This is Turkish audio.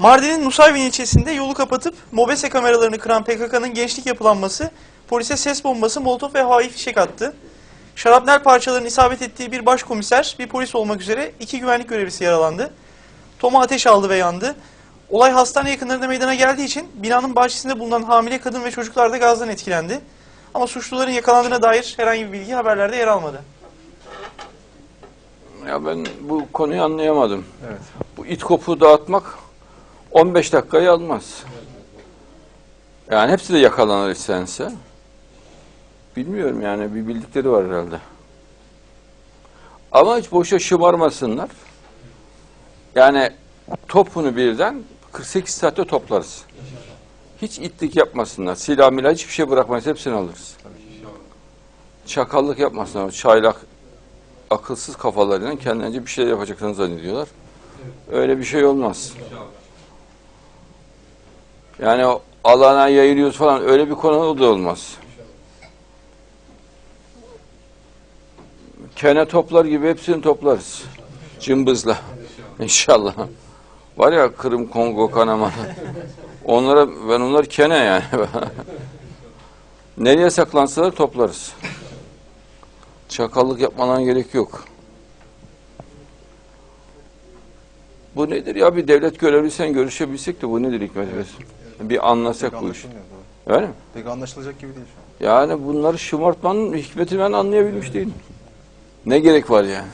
Mardin'in Nusaybin ilçesinde yolu kapatıp mobese kameralarını kıran PKK'nın gençlik yapılanması polise ses bombası, molotof ve havai fişek attı. Şarapnel parçalarının isabet ettiği bir başkomiser, bir polis olmak üzere iki güvenlik görevlisi yaralandı. Toma ateş aldı ve yandı. Olay hastane yakınlarında meydana geldiği için binanın bahçesinde bulunan hamile kadın ve çocuklar da gazdan etkilendi. Ama suçluların yakalandığına dair herhangi bir bilgi haberlerde yer almadı. Ya ben bu konuyu anlayamadım. Evet. Bu it kopuğu dağıtmak 15 dakikayı almaz. Yani hepsi de yakalanır istense. Bilmiyorum yani bir bildikleri var herhalde. Ama hiç boşa şımarmasınlar. Yani topunu birden 48 saatte toplarız. Hiç itlik yapmasınlar. Silah milah hiçbir şey bırakmayız. Hepsini alırız. Çakallık yapmasınlar. Çaylak akılsız kafalarıyla kendilerince bir şey yapacaklarını zannediyorlar. Öyle bir şey olmaz. Yani alana yayılıyoruz falan öyle bir konu da olmaz. Kene toplar gibi hepsini toplarız. Cımbızla. İnşallah. Var ya Kırım, Kongo, Kanama. Onlara, ben onlar kene yani. Nereye saklansalar toplarız. Çakallık yapmadan gerek yok. Bu nedir ya bir devlet görevlisen görüşebilsek de bu nedir Hikmet Bey? Bir Pek anlasak bu iş. anlaşılmıyor. Öyle mi? Pek anlaşılacak gibi değil şu an. Yani bunları şımartmanın hikmetini ben anlayabilmiş değilim. Ne gerek var yani?